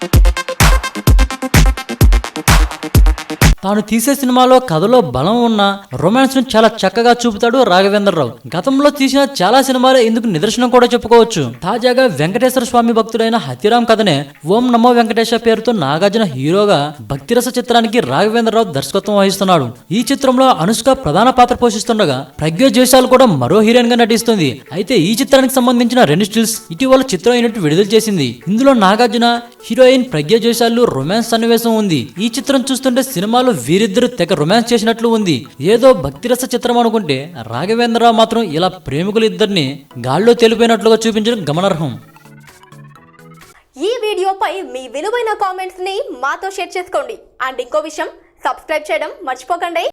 Thank you. తాను తీసే సినిమాలో కథలో బలం ఉన్న రొమాన్స్ను చాలా చక్కగా చూపుతాడు రాఘవేంద్రరావు. గతంలో తీసిన చాలా సినిమాలు ఇందుకు నిదర్శనం కూడా చెప్పుకోవచ్చు. తాజాగా వెంకటేశ్వర స్వామి భక్తుడైన హతిరామ్ కథనే ఓం నమో వెంకటేశ పేరుతో నాగార్జున హీరోగా భక్తిరస చిత్రానికి రాఘవేంద్రరావు దర్శకత్వం వహిస్తున్నాడు. ఈ చిత్రంలో అనుష్క ప్రధాన పాత్ర పోషిస్తుండగా ప్రజ్ఞ జైశాల్ కూడా మరో హీరోయిన్గా నటిస్తుంది. అయితే ఈ చిత్రానికి సంబంధించిన రెండు స్టిల్స్ ఇటీవల చిత్రం యూనిట్ విడుదల చేసింది. ఇందులో నాగార్జున హీరోయిన్ ప్రజ్ఞ జైశాల్ రొమాన్స్ సన్నివేశం ఉంది. ఈ చిత్రం చూస్తుంటే సినిమాలో వీరిద్దరు తెగ రొమాన్స్ చేసినట్లు ఉంది. ఏదో భక్తిరస చిత్రం అనుకుంటే రాఘవేంద్రరావు మాత్రం ఇలా ప్రేమికులు ఇద్దరిని గాల్లో తెలిపోయినట్లుగా చూపించడం గమనార్హం. ఈ వీడియోపై మీ విలువైన కామెంట్స్ని మాతో షేర్ చేసుకోండి. అండ్ ఇంకో విషయం సబ్స్క్రైబ్ చేయడం మర్చిపోకండి.